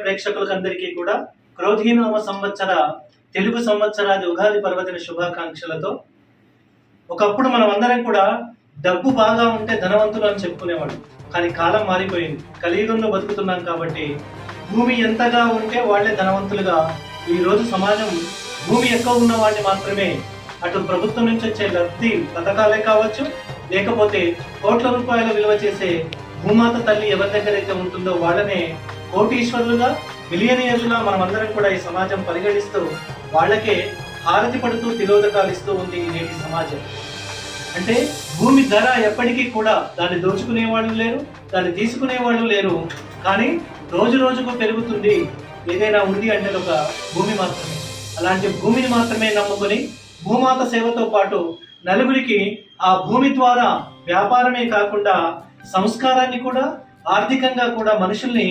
ప్రేక్షకులకందరికీ కూడా క్రోధీనామ సంవత్సర తెలుగు సంవత్సరాది ఉగాది పర్వదిన శుభాకాంక్షలతో ఒకప్పుడు మనం అందరం కూడా డబ్బు బాగా ఉంటే ధనవంతులు అని చెప్పుకునేవాడు కానీ కాలం మారిపోయింది. కలియుగంలో బతుకుతున్నాం కాబట్టి భూమి ఎంతగా ఉంటే వాళ్ళే ధనవంతులుగా ఈ రోజు సమాజం భూమి ఎక్కువ ఉన్న వాడిని మాత్రమే అటు ప్రభుత్వం నుంచి వచ్చే లబ్ధి పథకాలే కావచ్చు లేకపోతే కోట్ల రూపాయల విలువ చేసే భూమాత తల్లి ఎవరి దగ్గర అయితే ఉంటుందో వాళ్ళనే కోటీశ్వరులుగా మిలియనియర్లుగా మనమందరం కూడా ఈ సమాజం పరిగణిస్తూ వాళ్ళకే హారతి పడుతూ తిలోదకాలు ఇస్తూ ఉంది నేటి సమాజం. అంటే భూమి ధర ఎప్పటికీ కూడా దాన్ని దోచుకునే వాళ్ళు లేరు దాన్ని తీసుకునే వాళ్ళు లేరు కానీ రోజు రోజుకు పెరుగుతుంది. ఏదైనా ఉంది అంటే ఒక భూమి మాత్రమే. అలాంటి భూమిని మాత్రమే నమ్ముకొని భూమాత సేవతో పాటు నలుగురికి ఆ భూమి ద్వారా వ్యాపారమే కాకుండా సంస్కారాన్ని కూడా ఆర్థికంగా కూడా మనుషుల్ని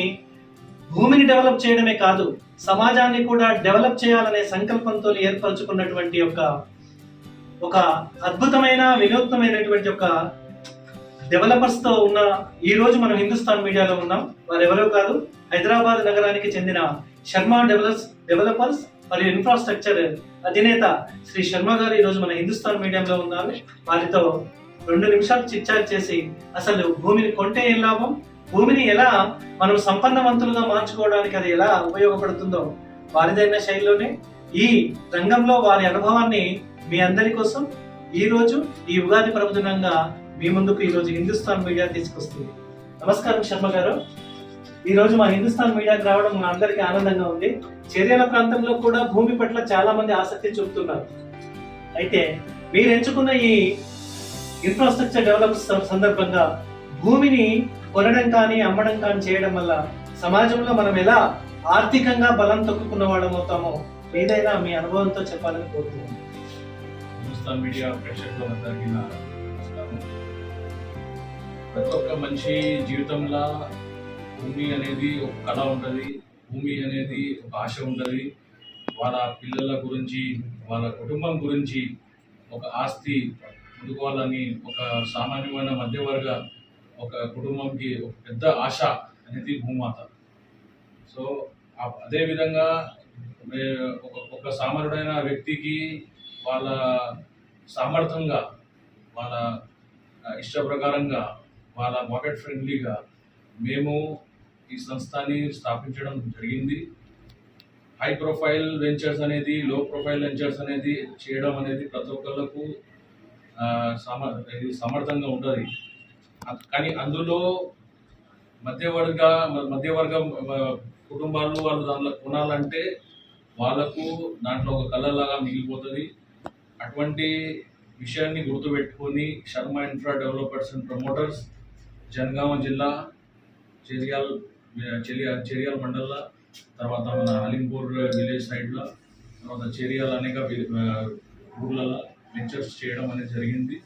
భూమిని డెవలప్ చేయడమే కాదు సమాజాన్ని కూడా డెవలప్ చేయాలనే సంకల్పంతో ఏర్పరచుకున్నటువంటి ఒక ఒక అద్భుతమైన వినూత్నమైనటువంటి ఒక డెవలపర్స్తో ఉన్న ఈ రోజు మనం హిందుస్థాన్ మీడియాలో ఉన్నాం. వారు ఎవరో కాదు హైదరాబాద్ నగరానికి చెందిన శర్మ డెవలప్స్ డెవలపర్స్ మరియు ఇన్ఫ్రాస్ట్రక్చర్ అధినేత శ్రీ శర్మ గారు ఈ రోజు మన హిందుస్థాన్ మీడియంలో ఉన్నారు. వారితో రెండు నిమిషాలు చిట్చాట్ చేసి అసలు భూమిని కొంటే ఏం లాభం? భూమిని ఎలా మనం సంపన్నవంతులుగా మార్చుకోవడానికి అది ఎలా ఉపయోగపడుతుందో వారిదైన శైలిలోనే ఈ రంగంలో వారి అనుభవాన్ని మీ అందరి కోసం ఈ రోజు ఈ ఉగాది పర్వదినంగా మీ ముందుకు ఈరోజు హిందుస్థాన్ మీడియా తీసుకొస్తుంది. నమస్కారం శర్మ గారు. ఈ రోజు మా హిందుస్థాన్ మీడియాకి రావడం మా అందరికీ ఆనందంగా ఉంది. చర్యల ప్రాంతంలో కూడా భూమి పట్ల చాలా మంది ఆసక్తి చూపుతున్నారు. అయితే మీరు ఎంచుకున్న ఈ ఇన్ఫ్రాస్ట్రక్చర్ డెవలప్ సందర్భంగా భూమిని కొనడం కానీ అమ్మడం కానీ చేయడం వల్ల సమాజంలో మనం ఎలా ఆర్థికంగా బలం తొక్కుకున్న వాళ్ళం అవుతామో ఏదైనా మీ అనుభవంతో చెప్పాలని కోరుతున్నాను. హిందుస్థాన్ మీడియా ప్రేక్షకులందరికీ నా ప్రతి ఒక్క మనిషి జీవితంలో భూమి అనేది ఒక కళ ఉంటుంది. భూమి అనేది ఒక ఆశ ఉంటుంది. వాళ్ళ పిల్లల గురించి వాళ్ళ కుటుంబం గురించి ఒక ఆస్తి అందుకోవాలని ఒక సామాన్యమైన మధ్యవర్గ ఒక కుటుంబంకి ఒక పెద్ద ఆశ అనేది భూమాత. సో అదేవిధంగా మే- ఒక ఒక సామాన్యుడైన వ్యక్తికి వాళ్ళ సామర్థ్యంగా వాళ్ళ ఇష్ట ప్రకారంగా వాళ్ళ పాకెట్ ఫ్రెండ్లీగా మేము ఈ సంస్థని స్థాపించడం జరిగింది. హై ప్రొఫైల్ వెంచర్స్ అనేది లో ప్రొఫైల్ వెంచర్స్ అనేది చేయడం అనేది ప్రతి ఒక్కళ్ళకు ఆ, ఇది సమర్థంగా ఉంటుంది. కానీ అందులో మధ్యవర్గ మధ్యవర్గ కుటుంబాలు వాళ్ళు దాంట్లో కొనాలంటే వాళ్ళకు దాంట్లో ఒక కళలాగా మిగిలిపోతుంది. అటువంటి విషయాన్ని గుర్తుపెట్టుకొని Sharma infra developers and promoters Jangaon జిల్లా చెరియాల్ చెరియా చెరియాల్ మండల తర్వాత మన అలింపూర్ విలేజ్ సైడ్లో తర్వాత చెరియాల్ అనేక ఊర్లలో వెంచర్స్ చేయడం అనేది జరిగింది.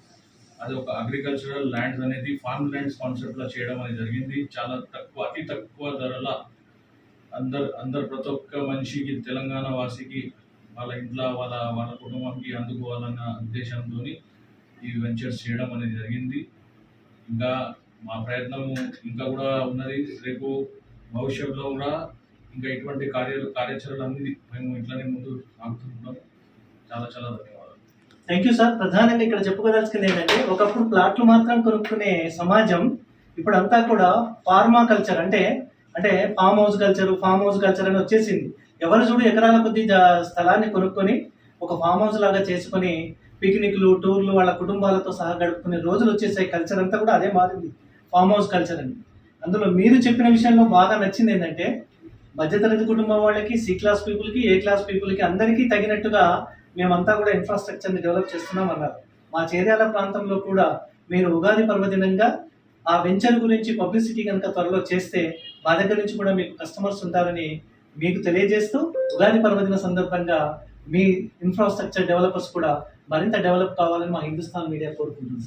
అది ఒక అగ్రికల్చరల్ ల్యాండ్స్ అనేది ఫార్మ్ ల్యాండ్స్ కాన్సెప్ట్లో చేయడం అనేది జరిగింది. చాలా తక్కువ అతి తక్కువ ధరల అందరు అందరు ప్రతి ఒక్క మనిషికి తెలంగాణ వాసికి వాళ్ళ ఇంట్లో వాళ్ళ వాళ్ళ కుటుంబానికి అందుకోవాలన్న ఉద్దేశంతో ఈ వెంచర్స్ చేయడం అనేది జరిగింది. ఇంకా మా ప్రయత్నము ఇంకా కూడా ఉన్నది. రేపు భవిష్యత్తులో కూడా ఇంకా ఇటువంటి కార్య కార్యాచరణలు అన్ని మేము ఇట్లానే ముందు సాగుతుంటాం చాలా చాలా ధన్యవాదాలు. థ్యాంక్ యూ సార్ ప్రధానంగా ఇక్కడ చెప్పుకోదలుచుకుంది ఏంటంటే ఒకప్పుడు ప్లాట్లు మాత్రం కొనుక్కునే సమాజం ఇప్పుడు అంతా కూడా ఫార్మా కల్చర్ అంటే అంటే farm house culture farm house culture అని వచ్చేసింది. ఎవరు చూడు ఎకరాల కొద్ది స్థలాన్ని కొనుక్కొని ఒక ఫామ్ హౌస్ లాగా చేసుకొని పిక్నిక్లు టూర్లు వాళ్ళ కుటుంబాలతో సహా గడుపుకునే రోజులు వచ్చేసాయి. కల్చర్ అంతా కూడా అదే మారింది. ఫామ్ హౌస్ కల్చర్ అని. అందులో మీరు చెప్పిన విషయంలో బాగా నచ్చింది ఏంటంటే మధ్యతరగతి కుటుంబం వాళ్ళకి సి క్లాస్ పీపుల్కి ఏ క్లాస్ పీపుల్కి అందరికీ తగినట్టుగా మేమంతా కూడా ఇన్ఫ్రాస్ట్రక్చర్ని డెవలప్ చేస్తున్నాం అన్నారు మా చేర్యాల ప్రాంతంలో కూడా మీరు ఉగాది పర్వదినంగా ఆ వెంచర్ గురించి పబ్లిసిటీ కనుక త్వరలో చేస్తే మా దగ్గర నుంచి కూడా మీకు కస్టమర్స్ ఉంటారని మీకు తెలియజేస్తూ ఉగాది పర్వదిన సందర్భంగా మీ ఇన్ఫ్రాస్ట్రక్చర్ డెవలపర్స్ కూడా మరింత డెవలప్ కావాలని మా హిందుస్థాన్ మీడియా కోరుకుంటుంది.